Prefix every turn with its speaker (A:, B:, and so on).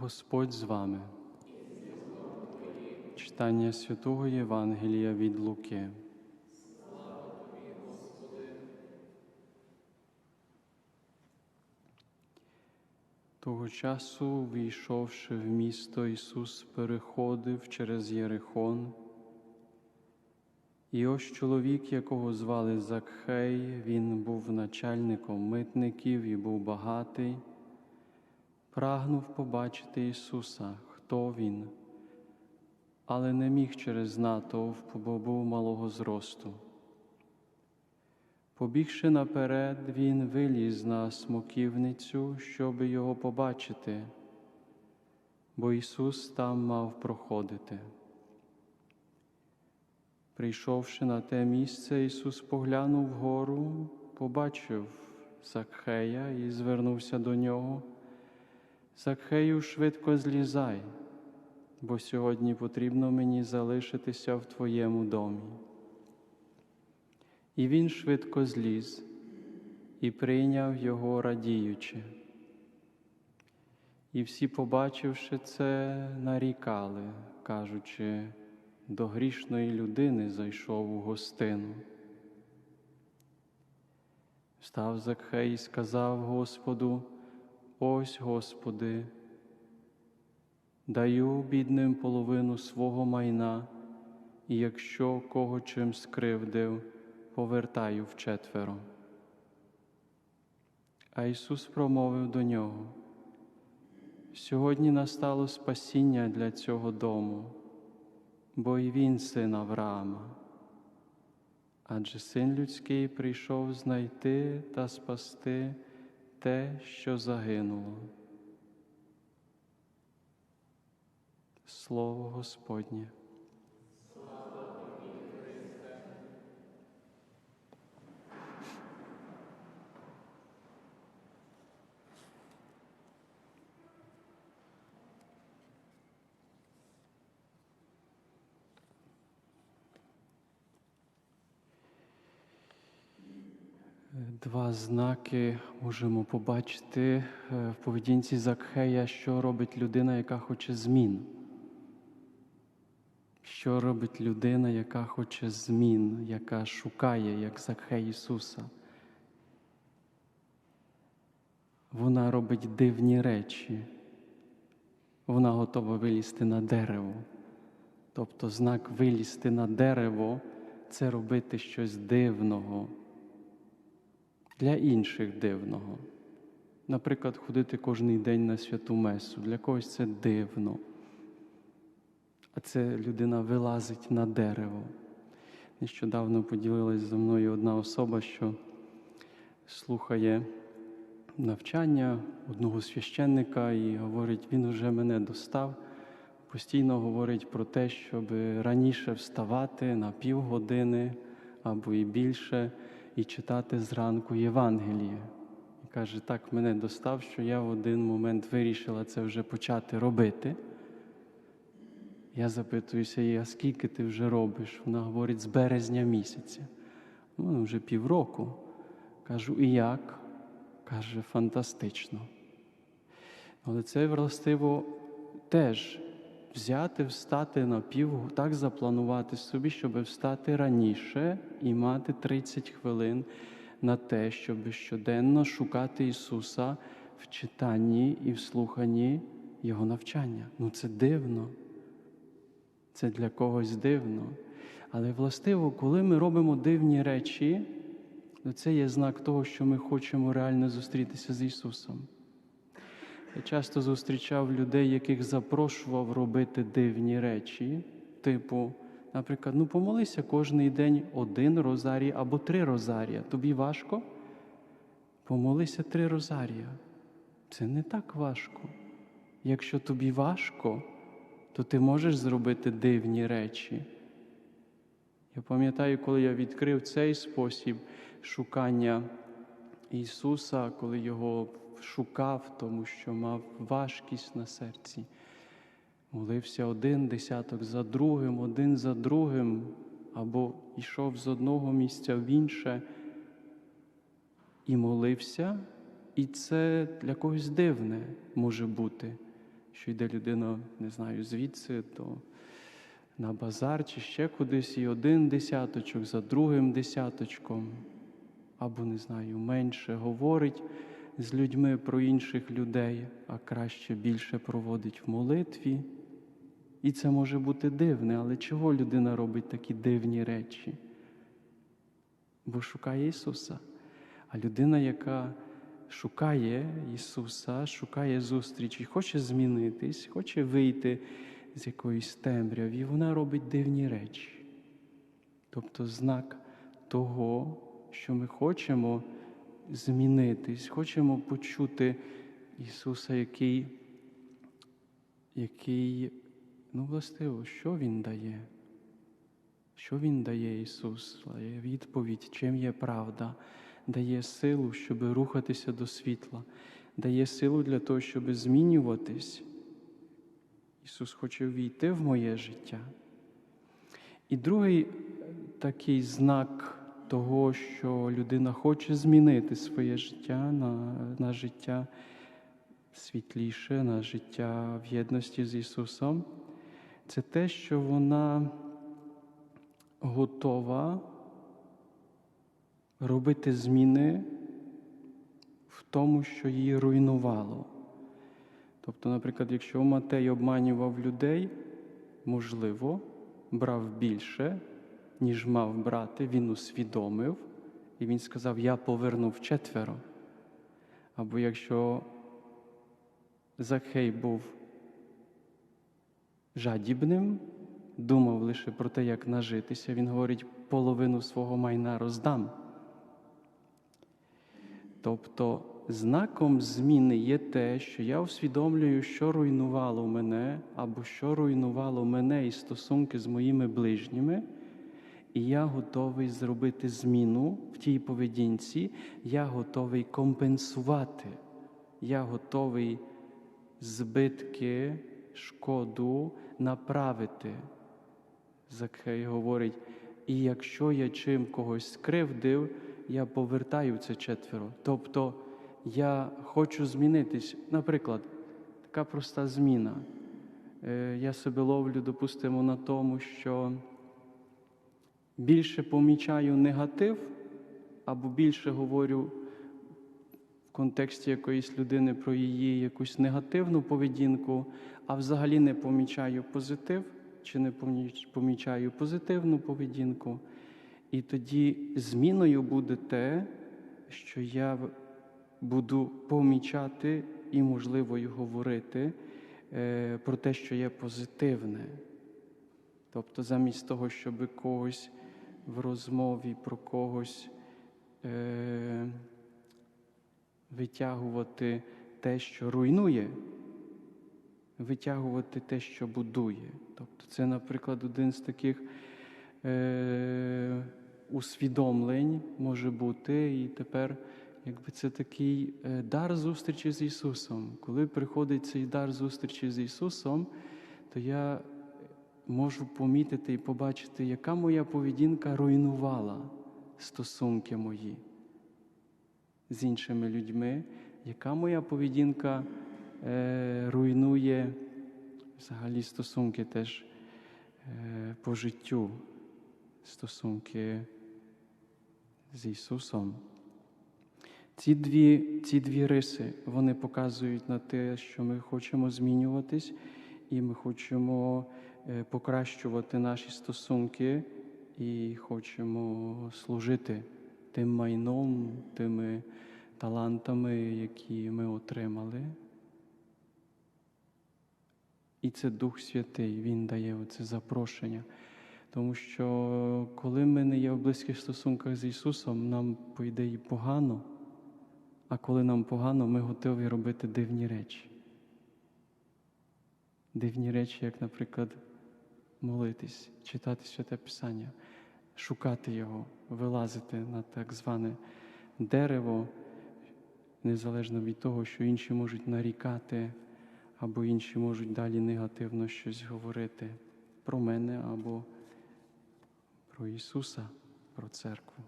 A: Господь з вами. Читання святого Євангелія від Луки. Того часу, війшовши в місто, Ісус переходив через Єрихон. І ось чоловік, якого звали Закхей, він був начальником митників і був багатий, прагнув побачити Ісуса, хто Він, але не міг через натовп, бо був малого зросту. Побігши наперед, він виліз на смоківницю, щоби його побачити, бо Ісус там мав проходити. Прийшовши на те місце, Ісус поглянув вгору, побачив Закхея і звернувся до нього. Закхею, швидко злізай, бо сьогодні потрібно мені залишитися в твоєму домі. І він швидко зліз і прийняв його радіючи. І всі, побачивши це, нарікали, кажучи, до грішної людини зайшов у гостину. Встав Закхей і сказав Господу, ось, Господи, даю бідним половину свого майна, і якщо кого чим скривдив, повертаю вчетверо. А Ісус промовив до нього: Сьогодні настало спасіння для цього дому, бо і він син Авраама. Адже син людський прийшов знайти та спасти те, що загинуло. Слово Господнє. Два знаки можемо побачити е, в поведінці Закхея, що робить людина, яка хоче змін. Що робить людина, яка хоче змін, яка шукає, як Закхей Ісуса. Вона робить дивні речі. Вона готова вилізти на дерево. Тобто знак вилізти на дерево це робити щось дивного для інших дивного. Наприклад, ходити кожен день на святу Месу. Для когось це дивно. А це людина вилазить на дерево. Нещодавно поділилась зі мною одна особа, що слухає навчання одного священника і говорить, він вже мене достав. Постійно говорить про те, щоб раніше вставати на півгодини або і більше і читати зранку Євангеліє. І каже, так мене достав, що я в один момент вирішила це вже почати робити. Я запитуюся її, а скільки ти вже робиш? Вона говорить, з березня місяця. Ну, вже півроку. Кажу, і як? Каже, фантастично. Але це властиво теж взяти, встати на пів, так запланувати собі, щоб встати раніше і мати 30 хвилин на те, щоб щоденно шукати Ісуса в читанні і в слуханні Його навчання. Ну це дивно. Це для когось дивно. Але властиво, коли ми робимо дивні речі, то це є знак того, що ми хочемо реально зустрітися з Ісусом. Я часто зустрічав людей, яких запрошував робити дивні речі, типу, наприклад, ну помолися кожний день один розарій або три розарія. Тобі важко? Помолися три розарія. Це не так важко. Якщо тобі важко, то ти можеш зробити дивні речі. Я пам'ятаю, коли я відкрив цей спосіб шукання Ісуса, коли його шукав, тому що мав важкість на серці. Молився один десяток за другим, один за другим, або йшов з одного місця в інше і молився, і це для когось дивне може бути. що йде людина, не знаю, звідси до на базар чи ще кудись, і один десяточок за другим десяточком, або, не знаю, менше говорить з людьми про інших людей, а краще більше проводить в молитві. І це може бути дивне, але чого людина робить такі дивні речі? Бо шукає Ісуса. А людина, яка шукає Ісуса, шукає зустрічі, хоче змінитись, хоче вийти з якоїсь темряві, вона робить дивні речі. Тобто знак того, що ми хочемо змінитись, хочемо почути Ісуса, який, який ну, властиво, що Він дає? Що Він дає Ісус? Дає відповідь, чим є правда, дає силу, щоб рухатися до світла, дає силу для того, щоб змінюватись. Ісус хоче війти в моє життя. І другий такий знак того, що людина хоче змінити своє життя на, на життя світліше, на життя в єдності з Ісусом, це те, що вона готова робити зміни в тому, що її руйнувало. Тобто, наприклад, якщо Матей обманював людей, можливо, брав більше, ніж мав брати, він усвідомив, і він сказав: Я повернув четверо. Або якщо Захей був жадібним, думав лише про те, як нажитися, він говорить, половину свого майна роздам. Тобто знаком зміни є те, що я усвідомлюю, що руйнувало мене, або що руйнувало мене і стосунки з моїми ближніми, і я готовий зробити зміну в тій поведінці, я готовий компенсувати, я готовий збитки, шкоду направити. Закхей говорить, і якщо я чим когось скривдив, я повертаю це четверо. Тобто я хочу змінитись. Наприклад, така проста зміна. Е, Я себе ловлю, допустимо, на тому, що більше помічаю негатив, або більше говорю в контексті якоїсь людини про її якусь негативну поведінку, а взагалі не помічаю позитив чи не помічаю позитивну поведінку. І тоді зміною буде те, що я буду помічати і, можливо, й говорити е, про те, що є позитивне. Тобто, замість того, щоб когось в розмові про когось е, витягувати те, що руйнує, витягувати те, що будує. Тобто, це, наприклад, один з таких е, усвідомлень може бути, і тепер, якби це такий е, дар зустрічі з Ісусом. Коли приходить цей дар зустрічі з Ісусом, то я можу помітити і побачити, яка моя поведінка руйнувала стосунки мої з іншими людьми, яка моя поведінка е, руйнує взагалі стосунки теж е, по життю, стосунки з Ісусом. Ці дві, ці дві риси вони показують на те, що ми хочемо змінюватись, і ми хочемо е, покращувати наші стосунки і хочемо служити тим майном, тими талантами, які ми отримали. І це Дух Святий, Він дає оце запрошення. Тому що коли ми не є в близьких стосунках з Ісусом, нам, по ідеї, погано, а коли нам погано, ми готові робити дивні речі. Дивні речі, як, наприклад, молитись, читати святе Писання, шукати Його, вилазити на так зване дерево, незалежно від того, що інші можуть нарікати, або інші можуть далі негативно щось говорити про мене або про Ісуса, про церкву.